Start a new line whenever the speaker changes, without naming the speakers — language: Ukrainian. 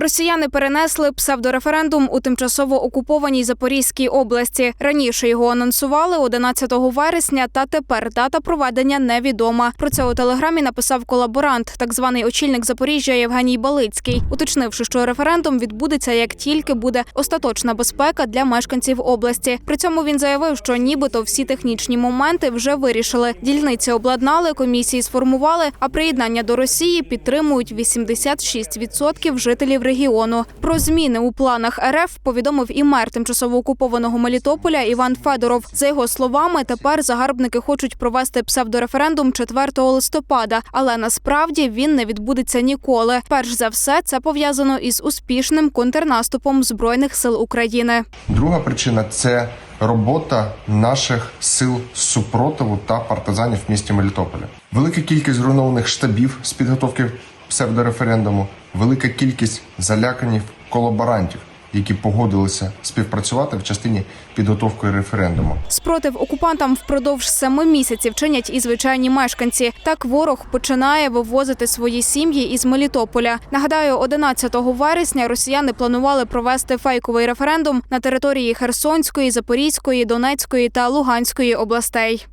Росіяни перенесли псевдореферендум у тимчасово окупованій Запорізькій області. Раніше його анонсували 11 вересня, та тепер дата проведення невідома. Про це у телеграмі написав колаборант, так званий очільник Запоріжжя Євгеній Балицький, уточнивши, що референдум відбудеться як тільки буде остаточна безпека для мешканців області. При цьому він заявив, що нібито всі технічні моменти вже вирішили. Дільниці обладнали, комісії сформували, а приєднання до Росії підтримують 86% жителів регіону. Про зміни у планах РФ повідомив і мер тимчасово окупованого Мелітополя Іван Федоров. За його словами, тепер загарбники хочуть провести псевдореферендум 4 листопада, але насправді він не відбудеться ніколи. Перш за все, це пов'язано із успішним контрнаступом збройних сил України.
Друга причина це робота наших сил супротиву та партизанів в місті Мелітополя. Велика кількість зруйнованих штабів з підготовки псевдореферендуму, велика кількість заляканів колаборантів, які погодилися співпрацювати в частині підготовки референдуму.
Спротив окупантам впродовж семи місяців чинять і звичайні мешканці. Так ворог починає вивозити свої сім'ї із Мелітополя. Нагадаю, 11 вересня росіяни планували провести фейковий референдум на території Херсонської, Запорізької, Донецької та Луганської областей.